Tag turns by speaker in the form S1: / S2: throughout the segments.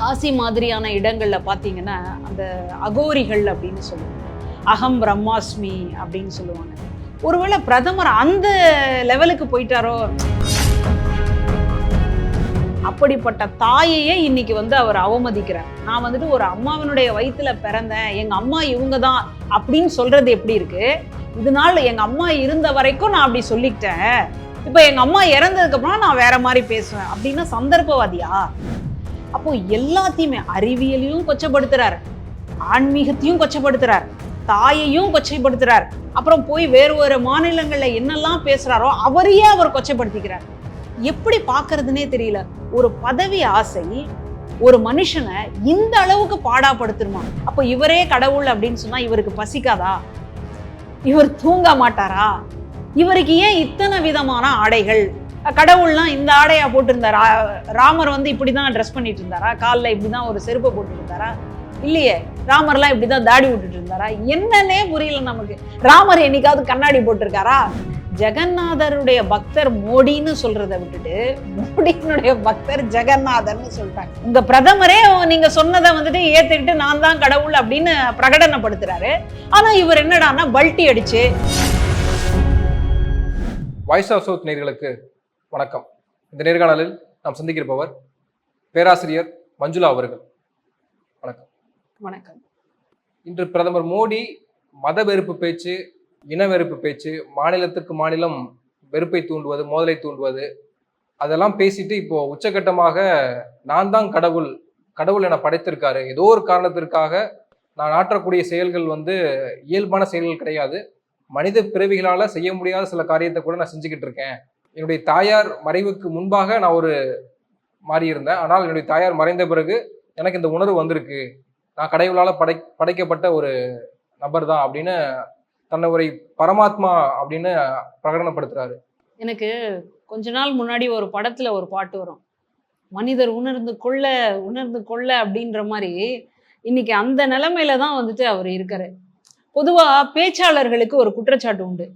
S1: காசி மாதிரியான இடங்களில் பார்த்தீங்கன்னா அந்த அகோரிகள் அப்படின்னு சொல்லுவாங்க. அகம் பிரம்மாஸ்மி அப்படின்னு சொல்லுவாங்க. ஒருவேளை பிரதமர் அந்த லெவலுக்கு போயிட்டாரோ? அப்படிப்பட்ட தாயையே இன்னைக்கு வந்து அவர் அவமதிக்கிறார். நான் வந்துட்டு ஒரு அம்மாவினுடைய வயிற்றுல பிறந்தேன். எங்க அம்மா இவங்க தான் அப்படின்னு சொல்றது எப்படி இருக்கு? இதனால எங்க அம்மா இருந்த வரைக்கும் நான் அப்படி சொல்லிக்கிட்டேன். இப்போ எங்க அம்மா இறந்ததுக்கு அப்புறம் நான் வேற மாதிரி பேசுவேன். அப்படின்னா சந்தர்ப்பவாதியா? அப்போ எல்லாத்தையுமே அறிவியலையும் கொச்சப்படுத்துறார். ஆன்மீகத்தையும் கொச்சப்படுத்துறார். தாயையும் கொச்சைப்படுத்துறார். அப்புறம் போய் வேறு வேறு மாநிலங்களில் என்னெல்லாம் பேசுறாரோ அவரையே அவர் கொச்சைப்படுத்திக்கிறார். எப்படி பார்க்கறதுனே தெரியல. ஒரு பதவி ஆசை ஒரு மனுஷனை இந்த அளவுக்கு பாடாப்படுத்துருமா அப்போ இவரே கடவுள் அப்படின்னு சொன்னால் இவருக்கு பசிக்காதா? இவர் தூங்க மாட்டாரா? இவருக்கு ஏன் இத்தனை விதமான ஆடைகள்? கடவுள்லாம் இந்த ஆடையா போட்டிருந்தாரா? ராமர் வந்து இப்படி தான் ட்ரெஸ் பண்ணிட்டு இருந்தாரா காலில் இப்படி தான் ஒரு செருப்பை போட்டுருந்தாரா? இல்லையே ராமர்லாம் இப்படி தான் தாடி விட்டுட்டு இருந்தாரா என்னன்னே புரியல நமக்கு. ராமர் என்னைக்காவது கண்ணாடி போட்டிருக்காரா? ஜெகநாதருடைய பக்தர் மோடின்னு சொல்றத விட்டுட்டு மோடியினுடைய பக்தர் ஜெகநாதர்னு சொல்லிட்டாங்க உங்க பிரதமரே நீங்க சொன்னதை வந்துட்டு ஏத்துக்கிட்டு நான் தான் கடவுள் அப்படின்னு பிரகடனப்படுத்துறாரு. ஆனா இவர் என்னடான்னா பல்ட்டி அடிச்சு.
S2: வாய்ஸ் ஆஃப் சவுத் நேர்களுக்கு வணக்கம். இந்த நேர்காணலில் நாம் சந்திக்கிருப்பவர் பேராசிரியர் மஞ்சுளா அவர்கள். வணக்கம்.
S1: வணக்கம்.
S2: இன்று பிரதமர் மோடி மத வெறுப்பு பேச்சு இன வெறுப்பு பேச்சு மாநிலத்துக்கு மாநிலம் வெறுப்பை தூண்டுவது மோதலை தூண்டுவது அதெல்லாம் பேசிட்டு இப்போ உச்சகட்டமாக நான் தான் கடவுள் கடவுள் என படைத்திருக்காரு. ஏதோ ஒரு காரணத்திற்காக நான் ஆற்றக்கூடிய செயல்கள் வந்து இயல்பான செயல்கள் கிடையாது. மனித பிறவிகளால செய்ய முடியாத சில காரியத்தை கூட நான் செஞ்சுக்கிட்டு இருக்கேன். என்னுடைய தாயார் மறைவுக்கு முன்பாக நான் ஒரு மாறியிருந்தேன். ஆனால் என்னுடைய தாயார் மறைந்த பிறகு எனக்கு இந்த உணர்வு வந்திருக்கு. நான் கடவுளால் படை படைக்கப்பட்ட ஒரு நபர் தான் அப்படின்னு தன்னை ஒரு பரமாத்மா அப்படின்னு பிரகடனப்படுத்துறாரு.
S1: எனக்கு கொஞ்ச நாள் முன்னாடி ஒரு படத்துல ஒரு பாட்டு வரும். மனிதர் உணர்ந்து கொள்ள உணர்ந்து கொள்ள அப்படின்ற மாதிரி இன்னைக்கு அந்த நிலைமையில தான் வந்துட்டு அவர் இருக்காரு. பொதுவா பேச்சாளர்களுக்கு ஒரு குற்றச்சாட்டு உண்டு.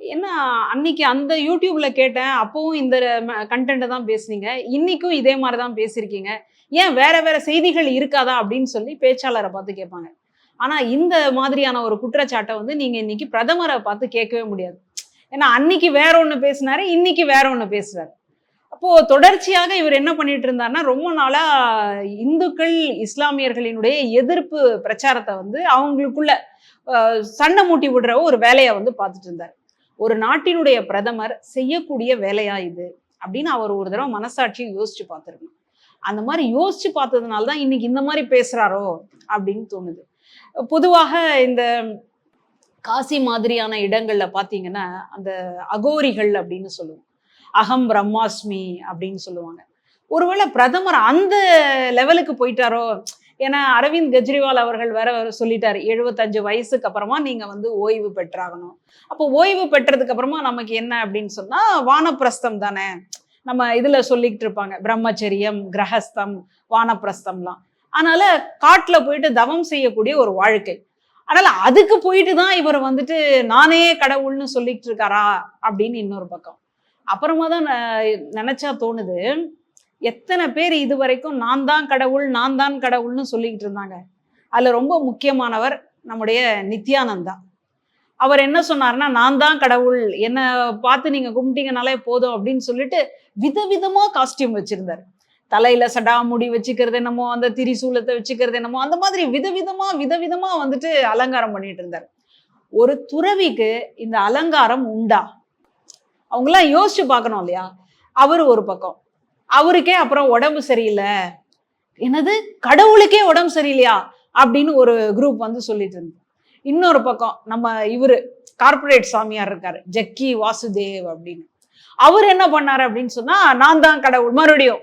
S1: ஏன்னா அன்னைக்கு அந்த யூடியூப்ல கேட்டேன் அப்பவும் இந்த கண்டென்ட்டை தான் பேசுனீங்க. இன்னைக்கும் இதே மாதிரி தான் பேசியிருக்கீங்க ஏன் வேற வேற செய்திகள் இருக்காதா அப்படின்னு சொல்லி பேச்சாளரை பார்த்து கேட்பாங்க. ஆனா இந்த மாதிரியான ஒரு குற்றச்சாட்டை வந்து நீங்க இன்னைக்கு பிரதமரை பார்த்து கேட்கவே முடியாது. ஏன்னா அன்னைக்கு வேற ஒன்று பேசினாரு இன்னைக்கு வேற ஒன்று பேசுறாரு. அப்போ தொடர்ச்சியாக இவர் என்ன பண்ணிட்டு இருந்தாருன்னா ரொம்ப நாளா இந்துக்கள் இஸ்லாமியர்களினுடைய எதிர்ப்பு பிரச்சாரத்தை வந்து அவங்களுக்குள்ள சண்டை மூட்டி விடுற ஒரு வேலையை வந்து பார்த்துட்டு இருந்தார். ஒரு நாட்டினுடைய பிரதமர் செய்யக்கூடிய வேலையா இது? அப்படின்னு அவர் ஒரு தடவை மனசாட்சியை யோசிச்சு பார்த்துருக்கணும். அந்த மாதிரி யோசிச்சு பார்த்ததுனால தான் இன்னைக்கு இந்த மாதிரி பேசுறாரோ அப்படின்னு தோணுது. பொதுவாக இந்த காசி மாதிரியான இடங்கள்ல பார்த்தீங்கன்னா அந்த அகோரிகள் அப்படின்னு சொல்லுவோம். அகம் பிரம்மாஸ்மி அப்படின்னு சொல்லுவாங்க. ஒருவேளை பிரதமர் அந்த லெவலுக்கு போயிட்டாரோ ஏன்னா அரவிந்த் கெஜ்ரிவால் அவர்கள் வேற சொல்லிட்டாரு எழுபத்தஞ்சு வயசுக்கு அப்புறமா நீங்க வந்து ஓய்வு பெற்றாகணும். அப்போ ஓய்வு பெற்றதுக்கு அப்புறமா நமக்கு என்ன அப்படின்னு சொன்னா வானப்பிரஸ்தம் தானே? நம்ம இதுல சொல்லிக்கிட்டு இருப்பாங்க பிரம்மச்சரியம் கிரகஸ்தம் வானப்பிரஸ்தம்லாம். அதனால காட்டுல போயிட்டு தவம் செய்யக்கூடிய ஒரு வாழ்க்கை. அதனால அதுக்கு போயிட்டு தான் இவர் வந்துட்டு நானே கடவுள்னு சொல்லிட்டு இருக்காரா? அப்படின்னு இன்னொரு பக்கம். அப்புறமா தான் நினைச்சா தோணுது எத்தனை பேர் இது வரைக்கும் நான் தான் கடவுள் நான் தான் கடவுள்னு சொல்லிக்கிட்டு இருந்தாங்க. அதுல ரொம்ப முக்கியமானவர் நம்முடைய நித்யானந்தா. அவர் என்ன சொன்னார்னா நான் தான் கடவுள் என்னை பார்த்து நீங்க கும்பிட்டீங்கனாலே போதும் அப்படின்னு சொல்லிட்டு விதவிதமா காஸ்டியூம் வச்சிருந்தார். தலையில சடாமுடி வச்சுக்கிறது என்னமோ அந்த திரிசூலத்தை வச்சுக்கிறது என்னமோ அந்த மாதிரி விதவிதமா விதவிதமா வந்துட்டு அலங்காரம் பண்ணிட்டு இருந்தார். ஒரு துறவிக்கு இந்த அலங்காரம் உண்டா? அவங்களாம் யோசிச்சு பார்க்கணும் இல்லையா? அவர் ஒரு பக்கம். அவருக்கே அப்புறம் உடம்பு சரியில்லை. என்னது? கடவுளுக்கே உடம்பு சரியில்லையா? அப்படின்னு ஒரு குரூப் வந்து சொல்லிட்டு இருந்தது. இன்னொரு பக்கம் நம்ம இவரு கார்ப்பரேட் சாமியார் இருக்காரு ஜக்கி வாசுதேவ் அப்படின்னு. அவர் என்ன பண்ணாரு அப்படின்னு சொன்னா நான் தான் கடவுள் மறுபடியும்.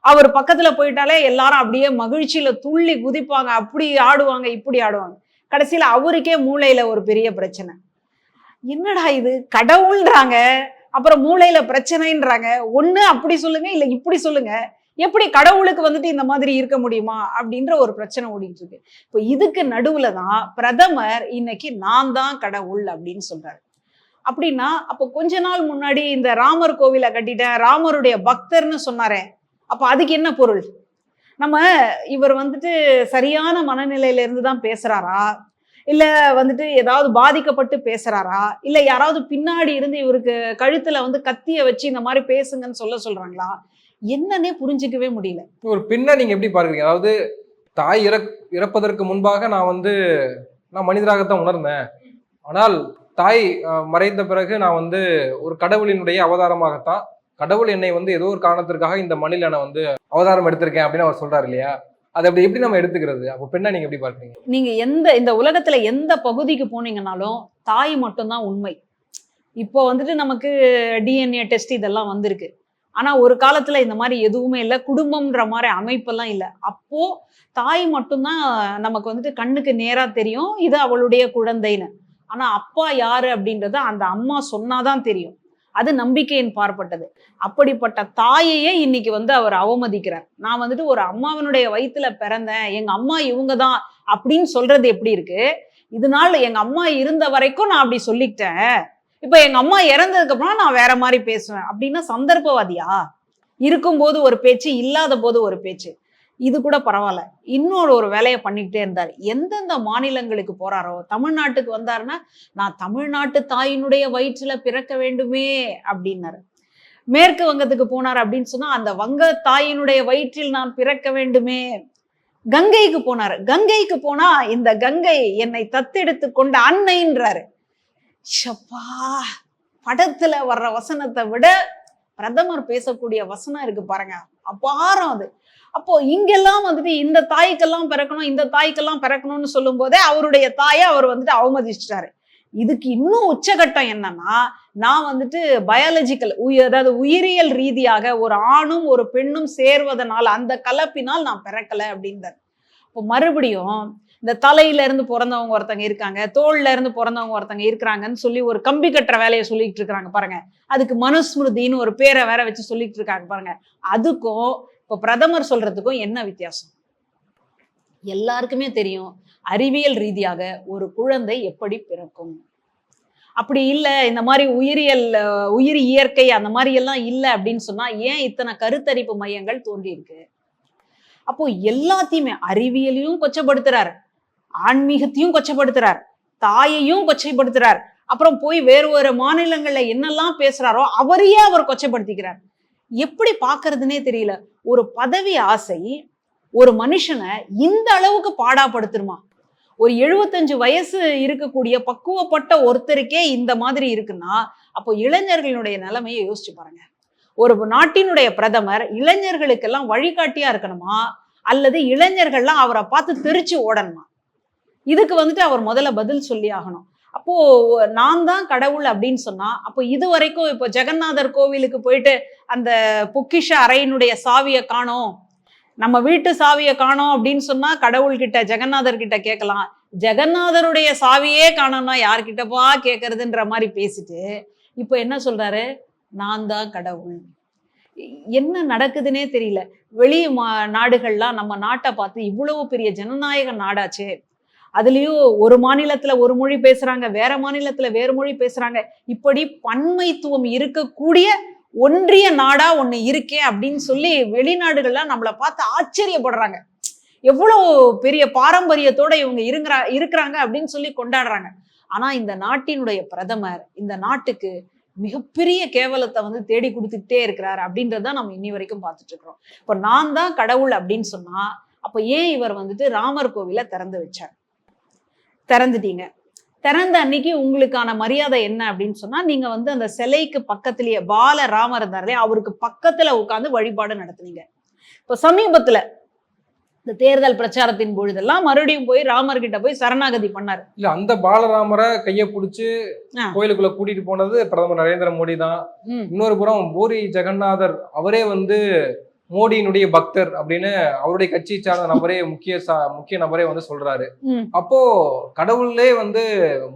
S1: அவர் பக்கத்துல போயிட்டாலே எல்லாரும் அப்படியே மகிழ்ச்சியில துள்ளி குதிப்பாங்க அப்படி ஆடுவாங்க இப்படி ஆடுவாங்க. கடைசியில அவருக்கே மூளையில ஒரு பெரிய பிரச்சனை. என்னடா இது? கடவுள்ன்றாங்க. அப்புறம் மூளையில பிரச்சனைன்றாங்க. ஒண்ணு அப்படி சொல்லுங்க இல்ல இப்படி சொல்லுங்க. எப்படி கடவுளுக்கு வந்துட்டு இந்த மாதிரி இருக்க முடியுமா? அப்படின்ற ஒரு பிரச்சனை ஓடிட்டு இருக்கு இப்போ இதுக்கு நடுவுல தான் பிரதமர் இன்னைக்கு நான் தான் கடவுள் அப்படின்னு சொல்றாரு. அப்படின்னா அப்போ கொஞ்ச நாள் முன்னாடி இந்த ராமர் கோவிலை கட்டிட்டேன் ராமருடைய பக்தர்னு சொன்னாரே. அப்போ அதுக்கு என்ன பொருள்? நம்ம இவர் வந்துட்டு சரியான மனநிலையில இருந்து தான் பேசுறாரா? இல்லை வந்துட்டு ஏதாவது பாதிக்கப்பட்டு பேசுகிறாரா இல்லை யாராவது பின்னாடி இருந்து இவருக்கு கழுத்தில் வந்து கத்தியை வச்சு இந்த மாதிரி பேசுங்கன்னு சொல்ல சொல்கிறாங்களா என்னன்னே புரிஞ்சுக்கவே முடியல.
S2: ஒரு பின்ன நீங்கள் எப்படி பார்க்குறீங்க? அதாவது தாய் இறக் இறப்பதற்கு முன்பாக நான் வந்து நான் மனிதராகத்தான் உணர்ந்தேன். ஆனால் தாய் மறைந்த பிறகு நான் வந்து ஒரு கடவுளினுடைய அவதாரமாகத்தான் கடவுள் என்னை வந்து ஏதோ ஒரு காரணத்திற்காக இந்த மண்ணில் நான் வந்து அவதாரம் எடுத்திருக்கேன் அப்படின்னு அவர் சொல்றாரு இல்லையா? அதை அப்படி எப்படி நம்ம எடுத்துக்கிறது? அப்போ பெண்ணை நீங்க எப்படி பார்க்குறீங்க?
S1: நீங்க எந்த இந்த உலகத்துல எந்த பகுதிக்கு போனீங்கனாலும் தாய் மட்டும்தான் உண்மை. இப்போ வந்துட்டு நமக்கு டிஎன்ஏ டெஸ்ட் இதெல்லாம் வந்திருக்கு. ஆனா ஒரு காலத்துல இந்த மாதிரி எதுவுமே இல்லை. குடும்பம்ன்ற மாதிரி அமைப்பெல்லாம் இல்லை. அப்போ தாய் மட்டும்தான் நமக்கு வந்துட்டு கண்ணுக்கு நேரா தெரியும். இது அவளுடைய குழந்தைன்னு. ஆனா அப்பா யாரு அப்படின்றத அந்த அம்மா சொன்னாதான் தெரியும். அது நம்பிக்கையின் பார்ப்பட்டது. அப்படிப்பட்ட தாயையே இன்னைக்கு வந்து அவர் அவமதிக்கிறார். நான் வந்துட்டு ஒரு அம்மாவனுடைய வயித்துல பிறந்தேன். எங்க அம்மா இவங்க தான் அப்படின்னு சொல்றது எப்படி இருக்கு? இதனால எங்க அம்மா இருந்த வரைக்கும் நான் அப்படி சொல்லிக்கிட்டேன். இப்ப எங்க அம்மா இறந்ததுக்கு அப்புறம் நான் வேற மாதிரி பேசுவேன். அப்படின்னா சந்தர்ப்பவாதியா? இருக்கும்போது ஒரு பேச்சு இல்லாத போது ஒரு பேச்சு. இது கூட பரவாயில்ல. இன்னொரு ஒரு வேலையை பண்ணிக்கிட்டே இருந்தார். எந்தெந்த மாநிலங்களுக்கு போறாரோ தமிழ்நாட்டுக்கு வந்தாருன்னா நான் தமிழ்நாட்டு தாயினுடைய வயிற்றுல பிறக்க வேண்டுமே அப்படின்னாரு. மேற்கு வங்கத்துக்கு போனார் அப்படின்னு சொன்னா அந்த வங்க தாயினுடைய வயிற்றில் நான் பிறக்க வேண்டுமே. கங்கைக்கு போனார். கங்கைக்கு போனா இந்த கங்கை என்னை தத்தெடுத்து கொண்ட அன்னைன்றாரு. ஷப்பா! படத்துல வர்ற வசனத்தை விட பிரதமர் பேசக்கூடிய வசனம் இருக்கு பாருங்க. அபாரம் அது. அப்போ இங்கெல்லாம் வந்துட்டு இந்த தாய்க்கெல்லாம் பிறக்கணும் இந்த தாய்க்கெல்லாம் பிறக்கணும்னு சொல்லும் போதே அவருடைய தாயை அவர் வந்துட்டு அவமதிச்சிட்டாரு. இதுக்கு இன்னும் உச்சகட்டம் என்னன்னா நான் வந்துட்டு பயாலஜிக்கல் அதாவது உயிரியல் ரீதியாக ஒரு ஆணும் ஒரு பெண்ணும் சேர்வதனால் அந்த கலப்பினால் நான் பிறக்கல அப்படின்றார். இப்போ மறுபடியும் இந்த தலையில இருந்து பிறந்தவங்க ஒருத்தங்க இருக்காங்க தோல்ல இருந்து பிறந்தவங்க ஒருத்தங்க இருக்கிறாங்கன்னு சொல்லி ஒரு கம்பி கட்டுற வேலையை சொல்லிட்டு இருக்காங்க பாருங்க. அதுக்கு மனுஸ்மிருதின்னு ஒரு பேரை வேற வச்சு சொல்லிட்டு இருக்காங்க பாருங்க. அதுக்கும் இப்போ பிரதமர் சொல்றதுக்கும் என்ன வித்தியாசம்? எல்லாருக்குமே தெரியும் அறிவியல் ரீதியாக ஒரு குழந்தை எப்படி பிறக்கும்? அப்படி இல்லை இந்த மாதிரி உயிரியல் உயிரி உயிர் இயற்கை அந்த மாதிரி எல்லாம் இல்லை அப்படின்னு சொன்னா ஏன் இத்தனை கருத்தரிப்பு மையங்கள் தோன்றி இருக்கு அப்போ எல்லாத்தையுமே அறிவியலையும் கொச்சப்படுத்துறாரு. ஆன்மீகத்தையும் கொச்சப்படுத்துறார் தாயையும் கொச்சைப்படுத்துறார். அப்புறம் போய் வேறு வேறு மாநிலங்கள்ல என்னெல்லாம் பேசுறாரோ அவரையே அவர் கொச்சைப்படுத்திக்கிறார். எப்படி பார்க்கிறதுனே தெரியல. ஒரு பதவி ஆசை ஒரு மனுஷனை இந்த அளவுக்கு பாடாப்படுத்துருமா ஒரு எழுபத்தஞ்சு வயசு இருக்கக்கூடிய பக்குவப்பட்ட ஒருத்தருக்கே இந்த மாதிரி இருக்குன்னா அப்போ இளைஞர்களுடைய நிலைமையை யோசிச்சு பாருங்க. ஒரு நாட்டினுடைய பிரதமர் இளைஞர்களுக்கெல்லாம் வழிகாட்டியா இருக்கணுமா? அல்லது இளைஞர்கள்லாம் அவரை பார்த்து தெரிச்சு ஓடணுமா? இதுக்கு வந்துட்டு அவர் முதல்ல பதில் சொல்லி ஆகணும். அப்போ நான் தான் கடவுள் அப்படின்னு சொன்னா அப்போ இது வரைக்கும் இப்போ ஜெகநாதர் கோவிலுக்கு போயிட்டு அந்த பொக்கிஷ அறையினுடைய சாவியை காணோம். நம்ம வீட்டு சாவியை காணோம் அப்படின்னு சொன்னா கடவுள்கிட்ட ஜெகநாதர் கிட்ட கேட்கலாம். ஜெகநாதருடைய சாவியே காணோம்னா யார்கிட்டப்பா கேட்கறதுன்ற மாதிரி பேசிட்டு இப்போ என்ன சொல்றாரு? நான் தான் கடவுள். என்ன நடக்குதுன்னே தெரியல. வெளி மா நாடுகள்லாம் நம்ம நாட்டை பார்த்து இவ்வளவு பெரிய ஜனநாயக நாடாச்சே. அதுலேயும் ஒரு மாநிலத்தில் ஒரு மொழி பேசுகிறாங்க வேற மாநிலத்தில் வேறு மொழி பேசுகிறாங்க இப்படி பன்மைத்துவம் இருக்கக்கூடிய ஒன்றிய நாடா ஒன்று இருக்கே அப்படின்னு சொல்லி வெளிநாடுகள்லாம் நம்மளை பார்த்து ஆச்சரியப்படுறாங்க. எவ்வளோ பெரிய பாரம்பரியத்தோட இவங்க இருங்கிறா இருக்கிறாங்க அப்படின்னு சொல்லி கொண்டாடுறாங்க. ஆனால் இந்த நாட்டினுடைய பிரதமர் இந்த நாட்டுக்கு மிகப்பெரிய கேவலத்தை வந்து தேடி கொடுத்துக்கிட்டே இருக்கிறார் அப்படின்றத நம்ம இன்னி வரைக்கும் பார்த்துட்டு இருக்கிறோம். இப்போ நான் தான் கடவுள் அப்படின்னு சொன்னா அப்போ ஏன் இவர் வந்துட்டு ராமர் கோவிலை திறந்து வச்சார்? திறந்துட்டீங்க திறந்த அன்னைக்கு உங்களுக்கான மரியாதை என்ன அப்படின்னு சொன்னா நீங்க வந்து அந்த சிலைக்கு பக்கத்திலேயே பால ராமர் இருந்தார் அவருக்கு பக்கத்துல உட்காந்து வழிபாடு நடத்துனீங்க இப்போ சமீபத்துல இந்த தேர்தல் பிரச்சாரத்தின் பொழுதெல்லாம் மறுபடியும் போய் ராமர் கிட்ட போய் சரணாகதி பண்ணாரு
S2: இல்ல அந்த பாலராமரை கையை பிடிச்சி. கோயிலுக்குள்ள கூட்டிட்டு போனது பிரதமர் நரேந்திர மோடி தான். இன்னொரு புறம் பூரி ஜெகநாதர் அவரே வந்து மோடியினுடைய பக்தர் அப்படின்னு அவருடைய கட்சியை சார்ந்த நபரே முக்கிய முக்கிய நபரே வந்து சொல்றாரு. அப்போ கடவுளே வந்து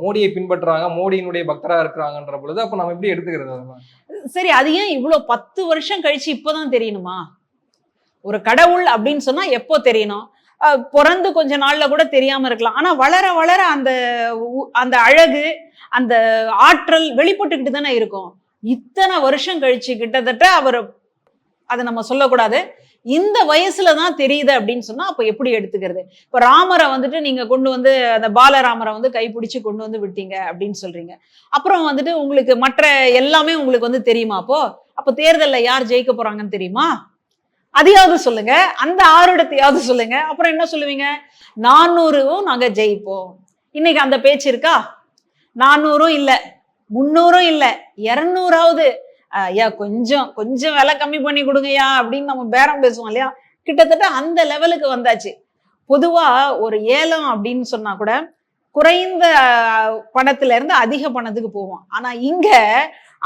S2: மோடியை பின்பற்றுறாங்க மோடியினுடைய பக்தரா இருக்கிறாங்கன்ற பொழுது அப்ப நம்ம எப்படி எடுத்துக்கிறது
S1: சரி அது ஏன் இவ்வளோ பத்து வருஷம் கழிச்சு இப்போதான் தெரியணுமா? ஒரு கடவுள் அப்படின்னு சொன்னா எப்போ தெரியணும்? பிறந்து கொஞ்ச நாள்ல கூட தெரியாம இருக்கலாம். ஆனா வளர வளர அந்த அந்த அழகு அந்த ஆற்றல் வெளிப்பட்டுக்கிட்டு தானே இருக்கும். இத்தனை வருஷம் கழிச்சு கிட்டத்தட்ட அவர் அதை நம்ம சொல்லக்கூடாது. இந்த வயசுல தான் தெரியுது அப்படின்னு சொன்னா அப்ப எப்படி எடுத்துக்கிறது? இப்ப ராமரை வந்துட்டு நீங்க கொண்டு வந்து அந்த பாலராமரை வந்து கைப்பிடிச்சு கொண்டு வந்து விட்டீங்க அப்படின்னு சொல்றீங்க. அப்புறம் வந்துட்டு உங்களுக்கு மற்ற எல்லாமே உங்களுக்கு வந்து தெரியுமா அப்போ? அப்ப தேர்தல்ல யார் ஜெயிக்க போறாங்கன்னு தெரியுமா? அதையாவது சொல்லுங்க. அந்த ஆறு சொல்லுங்க. அப்புறம் என்ன சொல்லுவீங்க? நானூறும் நாங்க ஜெயிப்போம். இன்னைக்கு அந்த பேச்சு இருக்கா? நானூறும் இல்லை. முன்னூறும் இல்லை. இருநூறாவது. ஐயா கொஞ்சம் கொஞ்சம் விலை கம்மி பண்ணி கொடுங்கய்யா அப்படின்னு நம்ம பேரம் பேசுவோம் இல்லையா? கிட்டத்தட்ட அந்த லெவலுக்கு வந்தாச்சு. பொதுவா ஒரு ஏலம் அப்படின்னு சொன்னா கூட குறைந்த பணத்துல இருந்து அதிக பணத்துக்கு போவோம். ஆனா இங்க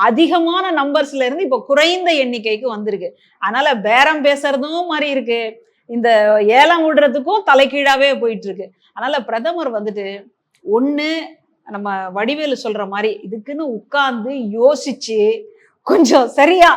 S1: அதிகமான நம்பர்ஸ்ல இருந்து இப்ப குறைந்த எண்ணிக்கைக்கு வந்திருக்கு. அதனால பேரம் பேசுறதும் மாதிரி இருக்கு. இந்த ஏலம் விடுறதுக்கும் தலைகீழாவே போயிட்டு இருக்கு அதனால பிரதமர் வந்துட்டு ஒன்று நம்ம வடிவேலு சொல்ற மாதிரி இதுக்குன்னு உட்கார்ந்து யோசிச்சு கொஞ்சம் சரியா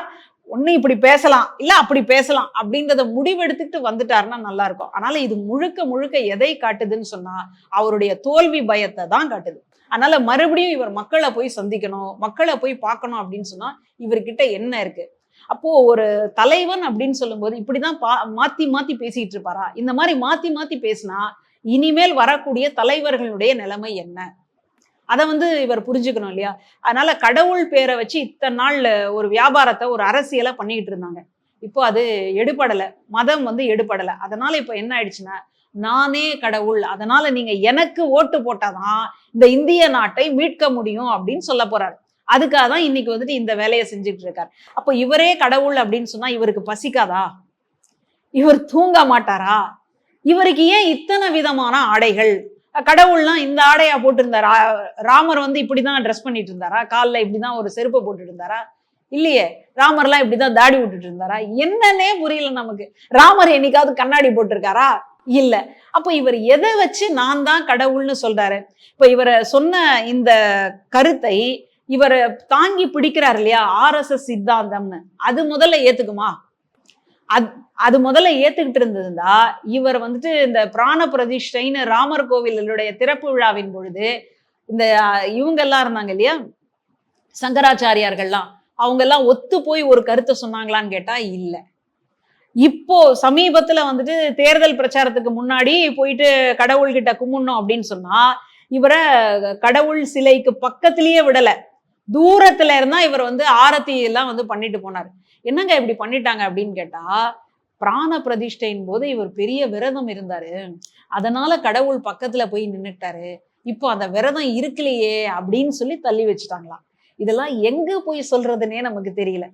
S1: ஒண்ணு இப்படி பேசலாம் இல்ல அப்படி பேசலாம் அப்படின்றத முடிவெடுத்துட்டு வந்துட்டாருன்னா நல்லா இருக்கும் அதனால இது முழுக்க முழுக்க எதை காட்டுதுன்னு சொன்னா அவருடைய தோல்வி பயத்தை தான் காட்டுது. அதனால மறுபடியும் இவர் மக்களை போய் சந்திக்கணும் மக்களை போய் பார்க்கணும் அப்படின்னு சொன்னா இவர்கிட்ட என்ன இருக்கு? அப்போ ஒரு தலைவன் அப்படின்னு சொல்லும்போது இப்படிதான் பா மாத்தி மாத்தி பேசிட்டு இருப்பாரா? இந்த மாதிரி மாத்தி மாத்தி பேசினா இனிமேல் வரக்கூடிய தலைவர்களுடைய நிலைமை என்ன? அதை வந்து இவர் புரிஞ்சுக்கணும் இல்லையா? அதனால கடவுள் பேரை வச்சு இத்தனை நாள் ஒரு வியாபாரத்தை ஒரு அரசியலை பண்ணிக்கிட்டு இருந்தாங்க. இப்போ அது எடுபடலை. மதம் வந்து எடுபடலை. அதனால இப்போ என்ன ஆயிடுச்சுன்னா நானே கடவுள். அதனால நீங்க எனக்கு ஓட்டு போட்டாதான் இந்த இந்திய நாட்டை மீட்க முடியும் அப்படின்னு சொல்ல போறாரு. அதுக்காக தான் இன்னைக்கு வந்துட்டு இந்த வேலையை செஞ்சுட்டு இருக்காரு. அப்போ இவரே கடவுள் அப்படின்னு சொன்னா இவருக்கு பசிக்காதா? இவர் தூங்க மாட்டாரா? இவருக்கு ஏன் இத்தனை விதமான ஆடைகள்? கடவுள்லாம் இந்த ஆடையா போட்டிருந்தாரா? ராமர் வந்து இப்படிதான் ட்ரெஸ் பண்ணிட்டு இருந்தாரா காலில் இப்படிதான் ஒரு செருப்பை போட்டுட்டு இருந்தாரா இல்லையே. ராமர்லாம் இப்படிதான் தாடி விட்டுட்டு இருந்தாரா என்னன்னே புரியல நமக்கு. ராமர் என்னைக்காவது கண்ணாடி போட்டிருக்காரா? இல்ல. அப்ப இவர் எதை வச்சு நான் தான் கடவுள்னு சொல்றாரு? இப்ப இவரை சொன்ன இந்த கருத்தை இவர் தாங்கி பிடிக்கிறார் இல்லையா? ஆர்எஸ்எஸ் சித்தாந்தம்னு. அது முதல்ல ஏத்துக்குமா? அது அது முதல்ல ஏத்துக்கிட்டு இருந்ததுன்னா இவர் வந்துட்டு இந்த பிராண பிரதிஷ்டைன்னு ராமர் கோவிலுடைய திறப்பு விழாவின் பொழுது இந்த இவங்க எல்லாம் இருந்தாங்க இல்லையா? சங்கராச்சாரியார்கள்லாம். அவங்க எல்லாம் ஒத்து போய் ஒரு கருத்தை சொன்னாங்களான்னு கேட்டா இல்லை. இப்போ சமீபத்துல வந்துட்டு தேர்தல் பிரச்சாரத்துக்கு முன்னாடி போயிட்டு கடவுள்கிட்ட கும்பிடணும் அப்படின்னு சொன்னா இவரை கடவுள் சிலைக்கு பக்கத்திலேயே விடலை. தூரத்துல இருந்தா இவர் வந்து ஆரத்தி எல்லாம் வந்து பண்ணிட்டு போனார். என்னங்க இப்படி பண்ணிட்டாங்க அப்படின்னு கேட்டா பிராண பிரதிஷ்டையின் போது இவர் பெரிய விரதம் இருந்தாரு. அதனால கடவுள் பக்கத்துல போய் நின்னுட்டாரு. இப்போ அந்த விரதம் இருக்கலையே அப்படின்னு சொல்லி தள்ளி வச்சுட்டாங்களாம் இதெல்லாம் எங்க போய் சொல்றதுன்னே நமக்கு தெரியல.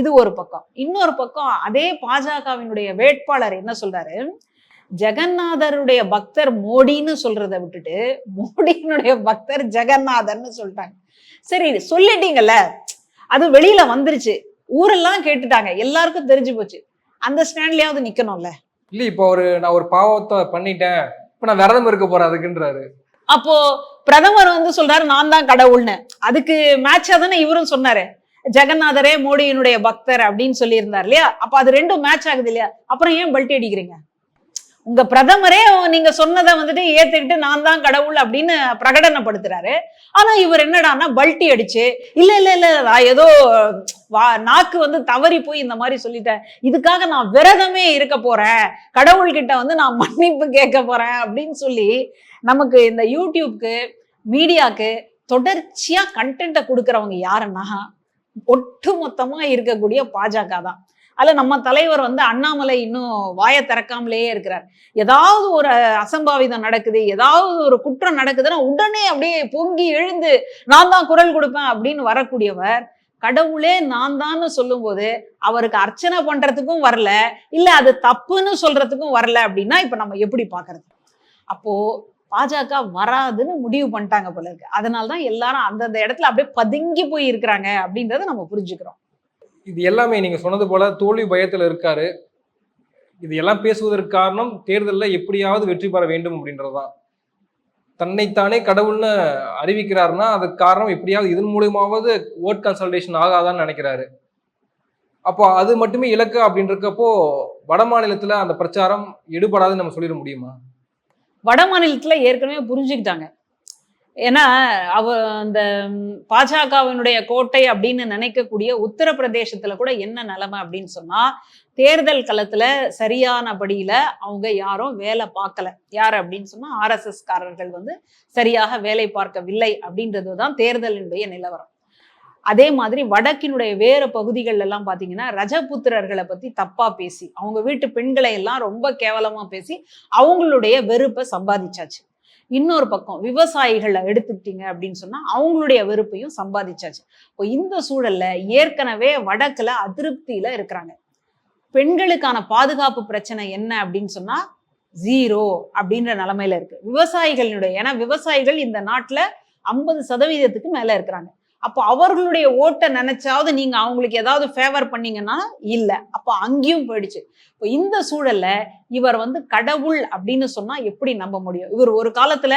S1: இது ஒரு பக்கம். இன்னொரு பக்கம் அதே பாஜகவினுடைய வேட்பாளர் என்ன சொல்றாரு? ஜெகநாதருடைய பக்தர் மோடின்னு சொல்றதை விட்டுட்டு மோடியினுடைய பக்தர் ஜெகநாதர்னு சொல்லிட்டாங்க. சரி சொல்லிட்டீங்கல்ல. அது வெளியில வந்துருச்சு. ஊரெல்லாம் கேட்டுட்டாங்க. எல்லாருக்கும் தெரிஞ்சு போச்சு. அந்த ஸ்டாண்ட்லயாவது நிக்கணும்ல.
S2: இல்ல இப்போ ஒரு நான் ஒரு பாவத்தை பண்ணிட்டேன். இப்ப நான் விரதம் இருக்க போறேன் அதுக்குன்றாரு.
S1: அப்போ பிரதமர் வந்து சொல்றாரு நான் தான் கடவுள்னு. அதுக்கு மேட்சா தானே இவரும் சொன்னாரு. ஜெகநாதரே மோடியினுடைய பக்தர் அப்படின்னு சொல்லியிருந்தார் இல்லையா? அப்ப அது ரெண்டும் மேட்ச் ஆகுது இல்லையா? அப்புறம் ஏன் பல்ட்டி அடிக்கிறீங்க? உங்க பிரதமரே நீங்க சொன்னதை வந்துட்டு ஏத்துக்கிட்டு நான் தான் கடவுள் அப்படின்னு பிரகடனப்படுத்துறாரு. ஆனா இவர் என்னடான்னா பல்ட்டி அடிச்சு இல்ல இல்ல இல்ல நான் ஏதோ வா நாக்கு வந்து தவறி போய் இந்த மாதிரி சொல்லிட்டேன். இதுக்காக நான் விரதமே இருக்க போறேன். கடவுள்கிட்ட வந்து நான் மன்னிப்பு கேட்க போறேன். அப்படின்னு சொல்லி நமக்கு இந்த யூடியூப்க்கு மீடியாக்கு தொடர்ச்சியா கண்டென்ட்டை கொடுக்குறவங்க யாருன்னா ஒட்டு மொத்தமா இருக்கக்கூடிய பாஜக தான். அதில் நம்ம தலைவர் வந்து அண்ணாமலை இன்னும் வாயை திறக்காமலேயே இருக்கிறார். ஏதாவது ஒரு அசம்பாவிதம் நடக்குது ஏதாவது ஒரு குற்றம் நடக்குதுன்னா உடனே அப்படியே பொங்கி எழுந்து நான் தான் குரல் கொடுப்பேன் அப்படின்னு வரக்கூடியவர் கடவுளே நான் தான்னு சொல்லும்போது அவருக்கு அர்ச்சனை பண்றதுக்கும் வரல இல்ல அது தப்புன்னு சொல்றதுக்கும் வரல அப்படின்னா இப்ப நம்ம எப்படி பாக்குறது அப்போ பாஜக வராதுன்னு முடிவு பண்ணிட்டாங்க போல இருக்கு. அதனால தான் எல்லாரும் அந்தந்த இடத்துல அப்படியே பதுங்கி போய் இருக்கிறாங்க அப்படின்றத நம்ம புரிஞ்சுக்கிறோம்.
S2: இது எல்லாமே நீங்க சொன்னது போல தோல்வி பயத்துல இருக்காரு. இது எல்லாம் பேசுவதற்கு காரணம் தேர்தலில் எப்படியாவது வெற்றி பெற வேண்டும் அப்படின்றதுதான். தன்னைத்தானே கடவுள்னு அறிவிக்கிறாருன்னா அதுக்கு காரணம் எப்படியாவது இதன் மூலியமாவது ஓட் கன்சல்டேஷன் ஆகாதான்னு நினைக்கிறாரு. அப்போ அது மட்டுமே இலக்கு அப்படின்றக்கப்போ வட மாநிலத்தில் அந்த பிரச்சாரம் எடுபடாதுன்னு நம்ம சொல்லிட முடியுமா?
S1: வட மாநிலத்தில் ஏற்கனவே புரிஞ்சுக்கிட்டாங்க. ஏன்னா அவ அந்த பாஜகவினுடைய கோட்டை அப்படின்னு நினைக்கக்கூடிய உத்தரப்பிரதேசத்துல கூட என்ன நிலைமை அப்படின்னு சொன்னா தேர்தல் களத்துல சரியானபடியில அவங்க யாரும் வேலை பார்க்கல. யார் அப்படின்னு சொன்னா ஆர்எஸ்எஸ் காரர்கள் வந்து சரியாக வேலை பார்க்கவில்லை அப்படின்றது தான் தேர்தலினுடைய நிலவரம். அதே மாதிரி வடக்கினுடைய வேறு பகுதிகள் எல்லாம் பார்த்தீங்கன்னா ரஜபுத்திரர்களை பத்தி தப்பா பேசி அவங்க வீட்டு பெண்களை எல்லாம் ரொம்ப கேவலமா பேசி அவங்களுடைய வெறுப்பை சம்பாதிச்சாச்சு. இன்னொரு பக்கம் விவசாயிகளை எடுத்துக்கிட்டீங்க அப்படின்னு சொன்னா அவங்களுடைய வெறுப்பையும் சம்பாதிச்சாச்சு. இப்போ இந்த சூழல்ல ஏற்கனவே வடக்குல அதிருப்தியில இருக்கிறாங்க. பெண்களுக்கான பாதுகாப்பு பிரச்சனை என்ன அப்படின்னு சொன்னா ஜீரோ அப்படின்ற நிலைமையில இருக்கு. விவசாயிகளுடைய ஏன்னா விவசாயிகள் இந்த நாட்டுல ஐம்பது சதவீதத்துக்கு மேல இருக்கிறாங்க. அப்போ அவர்களுடைய ஓட்டை நினைச்சாவது நீங்க அவங்களுக்கு ஏதாவது ஃபேவர் பண்ணீங்கன்னா இல்லை. அப்போ அங்கேயும் போயிடுச்சு. இப்போ இந்த சூழல்ல இவர் வந்து கடவுள் அப்படின்னு சொன்னா எப்படி நம்ப முடியும்? இவர் ஒரு காலத்துல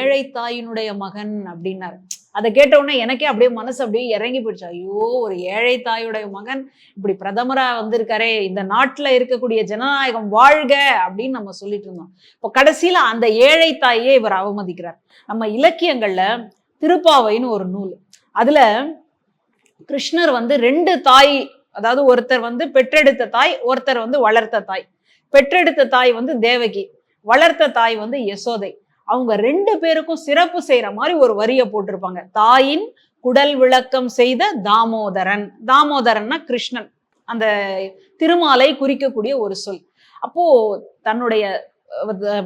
S1: ஏழை தாயினுடைய மகன் அப்படின்னாரு. அதை கேட்ட உடனே எனக்கே அப்படியே மனசு அப்படியே இறங்கி போயிடுச்சு. ஐயோ ஒரு ஏழை தாயுடைய மகன் இப்படி பிரதமரா வந்திருக்காரே இந்த நாட்டுல இருக்கக்கூடிய ஜனநாயகம் வாழ்க அப்படின்னு நம்ம சொல்லிட்டு இருந்தோம். இப்போ கடைசியில அந்த ஏழை தாயே இவர் அவமதிக்கிறார். நம்ம இலக்கியங்கள்ல திருப்பாவைன்னு ஒரு நூல். அதுல கிருஷ்ணர் வந்து ரெண்டு தாய் அதாவது ஒருத்தர் வந்து பெற்றெடுத்த தாய் ஒருத்தர் வந்து வளர்த்த தாய். பெற்றெடுத்த தாய் வந்து தேவகி வளர்த்த தாய் வந்து யசோதை. அவங்க ரெண்டு பேருக்கும் சிறப்பு செய்யற மாதிரி ஒரு வரியை போட்டிருப்பாங்க. தாயின் குடல் விளக்கம் செய்த தாமோதரன். தாமோதரன்னா கிருஷ்ணன். அந்த திருமாலை குறிக்கக்கூடிய ஒரு சொல். அப்போ தன்னுடைய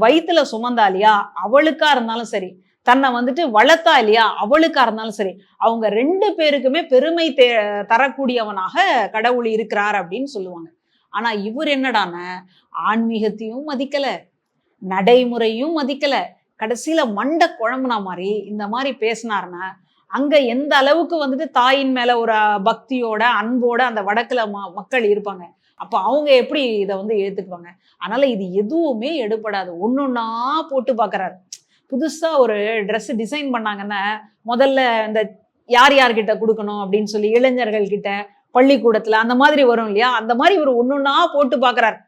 S1: வயிற்றுல சுமந்தாலியா? அவளுக்கா இருந்தாலும் சரி. தன்னை வந்துட்டு வளர்த்தா இல்லையா? அவளுக்கா இருந்தாலும் சரி. அவங்க ரெண்டு பேருக்குமே பெருமை தே தரக்கூடியவனாக கடவுள் இருக்கிறார் அப்படின்னு சொல்லுவாங்க. ஆனா இவர் என்னடான ஆன்மீகத்தையும் மதிக்கல நடைமுறையும் மதிக்கல. கடைசியில மண்டை குழம்புனா மாதிரி இந்த மாதிரி பேசினாருன்னா அங்க எந்த அளவுக்கு வந்துட்டு தாயின் மேல ஒரு பக்தியோட அன்போட அந்த வடக்குல ம- மக்கள் இருப்பாங்க. அப்ப அவங்க எப்படி இதை வந்து ஏத்துக்குவாங்க? அதனால இது எதுவுமே எடுபடாது. ஒன்னொன்னா போட்டு பாக்குறாரு. புதுசாக ஒரு ட்ரெஸ்ஸு டிசைன் பண்ணாங்கன்னா முதல்ல இந்த யார் யார்கிட்ட கொடுக்கணும் அப்படின்னு சொல்லி இளைஞர்கள் கிட்ட பள்ளிக்கூடத்தில் அந்த மாதிரி வரும் இல்லையா? அந்த மாதிரி இவர் ஒன்றா போட்டு பார்க்குறாரு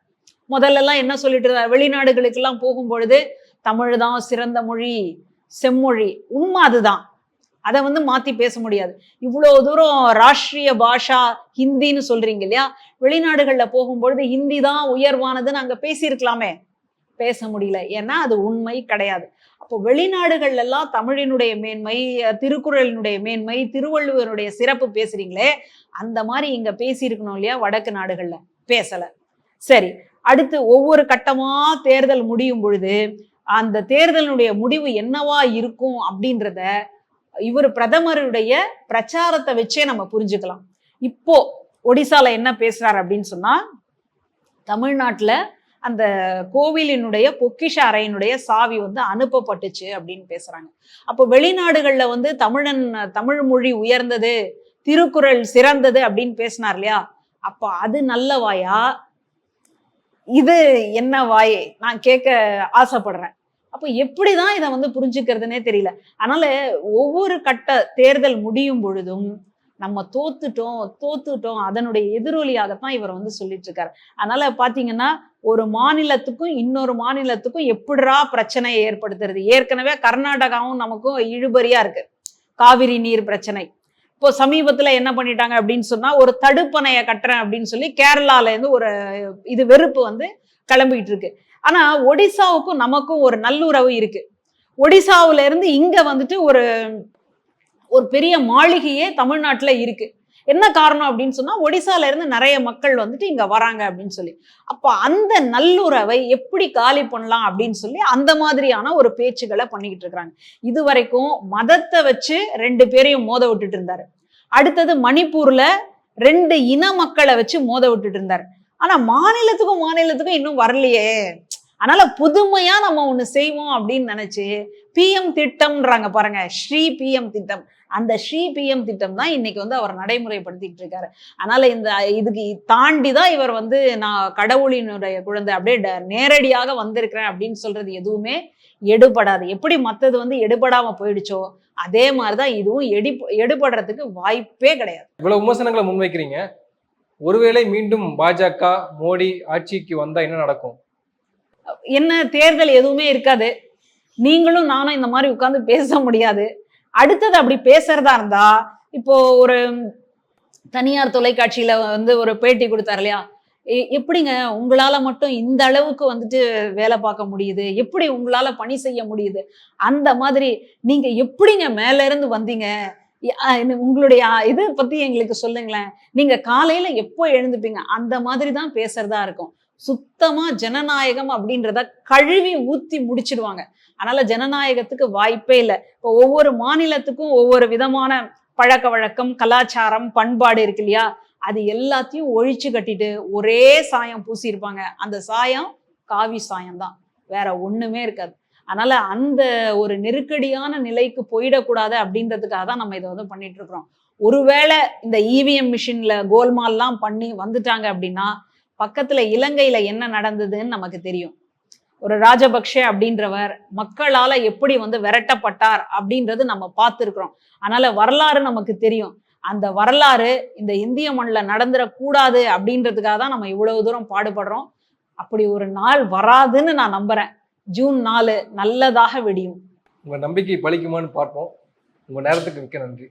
S1: முதல்லலாம் என்ன சொல்லிட்டு இருந்தார்? வெளிநாடுகளுக்கெல்லாம் போகும் பொழுது தமிழ் தான் சிறந்த மொழி செம்மொழி உண்மை அதுதான். அதை வந்து மாற்றி பேச முடியாது. இவ்வளோ தூரம் ராஷ்ட்ரிய பாஷா ஹிந்தின்னு சொல்கிறீங்க இல்லையா? வெளிநாடுகளில் போகும்பொழுது ஹிந்தி தான் உயர்வானதுன்னு அங்கே பேசியிருக்கலாமே. பேச முடியல. ஏன்னா அது உண்மை கிடையாது. அப்போ வெளிநாடுகள்ல எல்லாம் தமிழினுடைய மேன்மை திருக்குறளினுடைய மேன்மை திருவள்ளுவருடைய சிறப்பு பேசுறீங்களே அந்த மாதிரி இங்க பேசியிருக்கணும் இல்லையா வடக்கு நாடுகள்ல. பேசல. சரி அடுத்து ஒவ்வொரு கட்டமா தேர்தல் முடியும் பொழுது அந்த தேர்தலினுடைய முடிவு என்னவா இருக்கும் அப்படின்றத இவர் பிரதமருடைய பிரச்சாரத்தை வச்சே நம்ம புரிஞ்சுக்கலாம். இப்போ ஒடிசால என்ன பேசுறாரு அப்படின்னு சொன்னா தமிழ்நாட்டுல அந்த கோவிலினுடைய பொக்கிஷ அறையினுடைய சாவி வந்து அனுப்பப்பட்டுச்சு அப்படின்னு பேசுறாங்க. அப்போ வெளிநாடுகளில் வந்து தமிழன் தமிழ் மொழி உயர்ந்தது திருக்குறள் சிறந்தது அப்படின்னு பேசினார் இல்லையா? அப்போ அது நல்ல வாயா? இது என்ன வாய்? நான் கேட்க ஆசைப்படுறேன். அப்போ எப்படிதான் இதை வந்து புரிஞ்சுக்கிறதுனே தெரியல. அதனால ஒவ்வொரு கட்ட தேர்தல் முடியும் பொழுதும் நம்ம தோத்துட்டோம் தோத்துட்டோம். அதனுடைய எதிரொலியாகத்தான் இவர் வந்து சொல்லிட்டு இருக்காரு அதனால பாத்தீங்கன்னா ஒரு மாநிலத்துக்கும் இன்னொரு மாநிலத்துக்கும் எப்படிரா பிரச்சனையை ஏற்படுத்துறது? ஏற்கனவே கர்நாடகாவும் நமக்கும் இழுபறியா இருக்கு. காவிரி நீர் பிரச்சனை. இப்போ சமீபத்துல என்ன பண்ணிட்டாங்க அப்படின்னு சொன்னா ஒரு தடுப்பணையை கட்டுறேன் அப்படின்னு சொல்லி கேரளால இருந்து ஒரு இது வெறுப்பு வந்து கிளம்பிட்டு இருக்கு. ஆனா ஒடிசாவுக்கும் நமக்கும் ஒரு நல்லுறவு இருக்கு. ஒடிசாவுல இருந்து இங்க வந்துட்டு ஒரு ஒரு பெரிய மாளிகையே தமிழ்நாட்டுல இருக்கு. என்ன காரணம் அப்படின்னு சொன்னா ஒடிசால இருந்து நிறைய மக்கள் வந்துட்டு இங்க வராங்க அப்படின்னு சொல்லி. அப்ப அந்த நல்லுறவை எப்படி காலி பண்ணலாம் அப்படின்னு சொல்லி அந்த மாதிரியான ஒரு பேச்சுகளை பண்ணிக்கிட்டு இருக்கிறாங்க. இது வரைக்கும் மதத்தை வச்சு ரெண்டு பேரையும் மோத விட்டுட்டு இருந்தாரு. அடுத்தது மணிப்பூர்ல ரெண்டு இன மக்களை வச்சு மோத விட்டுட்டு இருந்தாரு. ஆனா மாநிலத்துக்கும் மாநிலத்துக்கும் இன்னும் வரலையே. அதனால புதுமையா நம்ம ஒண்ணு செய்வோம் அப்படின்னு நினைச்சு பிஎம் திட்டம்ன்றாங்க பாருங்க. ஸ்ரீ பிஎம் திட்டம். அந்த ஸ்ரீ பிஎம் திட்டம் தான் இன்னைக்கு வந்து அவர் நடைமுறைப்படுத்திட்டு இருக்காரு. அதனால இந்த இதுக்கு தாண்டி தான் இவர் வந்து நான் கடவுளினுடைய குழந்தை அப்படியே நேரடியாக வந்திருக்கிறேன் அப்படின்னு சொல்றது எதுவுமே எடுபடாது. எப்படி மத்தது வந்து எடுபடாம போயிடுச்சோ அதே மாதிரிதான் இதுவும் எடி எடுபடுறதுக்கு வாய்ப்பே கிடையாது.
S2: இவ்வளவு விமர்சனங்களை முன்வைக்கிறீங்க. ஒருவேளை மீண்டும் பாஜக மோடி ஆட்சிக்கு வந்தா என்ன நடக்கும்?
S1: என்ன தேர்தல் எதுவுமே இருக்காது. நீங்களும் நானும் இந்த மாதிரி உட்காந்து பேச முடியாது. அடுத்தது அப்படி பேசுறதா இருந்தா இப்போ ஒரு தனியார் தொலைக்காட்சியில வந்து ஒரு பேட்டி கொடுத்தாரு இல்லையா? எ- எப்படிங்க உங்களால மட்டும் இந்த அளவுக்கு வந்துட்டு வேலை பார்க்க முடியுது? எப்படி உங்களால பணி செய்ய முடியுது? அந்த மாதிரி நீங்க எப்படிங்க மேல இருந்து வந்தீங்க? உங்களுடைய இது பத்தி எங்களுக்கு சொல்லுங்களேன். நீங்க காலையில எப்போ எழுந்துப்பீங்க? அந்த மாதிரி தான் பேசுறதா இருக்கும். சுத்தமா ஜனநாயகம் அப்படின்றத கழுவி ஊத்தி முடிச்சிடுவாங்க. அதனால ஜனநாயகத்துக்கு வாய்ப்பே இல்லை. இப்போ ஒவ்வொரு மாநிலத்துக்கும் ஒவ்வொரு விதமான பழக்க வழக்கம் கலாச்சாரம் பண்பாடு இருக்கு இல்லையா? அது எல்லாத்தையும் ஒழிச்சு கட்டிட்டு ஒரே சாயம் பூசியிருப்பாங்க. அந்த சாயம் காவி சாயம் தான். வேற ஒண்ணுமே இருக்காது. அதனால அந்த ஒரு நெருக்கடியான நிலைக்கு போயிடக்கூடாது அப்படின்றதுக்காக தான் நம்ம இதை வந்து பண்ணிட்டு இருக்கிறோம். ஒருவேளை இந்த இவிஎம் மிஷின்ல கோல்மால்லாம் பண்ணி வந்துட்டாங்க அப்படின்னா பக்கத்துல இலங்கையில என்ன நடந்ததுன்னு நமக்கு தெரியும். ஒரு ராஜபக்ஷே அப்படின்றவர் மக்களால எப்படி வந்து விரட்டப்பட்டார் அப்படின்றது நம்ம பார்த்துருக்குறோம். அதனால வரலாறு நமக்கு தெரியும். அந்த வரலாறு இந்த இந்திய மண்ணில் நடந்துடக்கூடாது அப்படின்றதுக்காக தான் நம்ம இவ்வளவு தூரம் பாடுபடுறோம். அப்படி ஒரு நாள் வராதுன்னு நான் நம்புறேன். ஜூன் நாலு நல்லதாக வெடியும்.
S2: உங்கள் நம்பிக்கை பலிக்குமான்னு பார்ப்போம். உங்கள் நேரத்துக்கு மிக்க நன்றி.